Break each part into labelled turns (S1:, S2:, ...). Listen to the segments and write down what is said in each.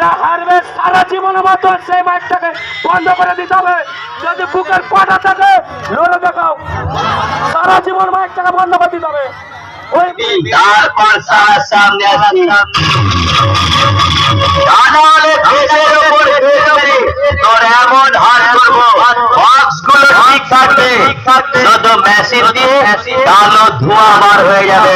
S1: যারা হারবে, সারা জীবনের মতো সেই মাইকটাকে বন্ধ করে দিতে হবে। যদি বুকের পাটা থাকে লড়ে দেখাও। সারা জীবন মাইকটাকে বন্ধ করে দিতে হবে।
S2: তারপর সারা ধোঁয়া বার হয়ে যাবে।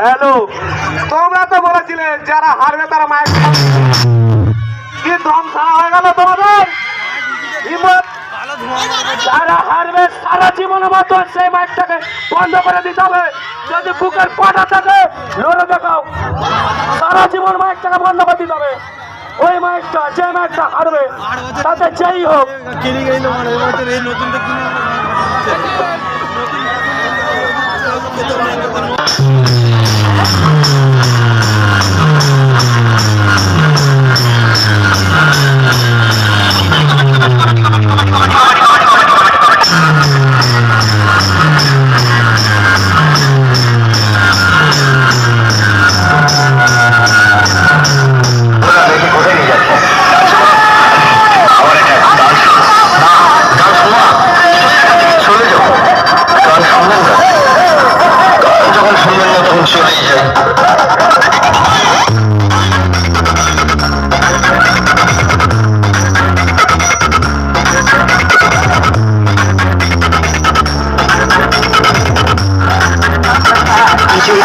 S1: হ্যালো, তোমরা তো বলেছিলে যারা হারবে তারা মাইক কি দম সারা হয়ে গেল তোমাদের? যারা হারবে সারা জীবনের মতো সেই মাইকটাকে বন্ধ করে দিতে হবে। যদি বুকের পাটা থাকে, লড়ে দেখাও। সারা জীবন মাইকটাকে বন্ধ করে দিতে হবে। ওই মাইকটা যে মাইকটা হারবে, তাতে যেই হোক।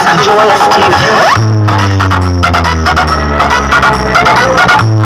S3: I'm Joanna Steve.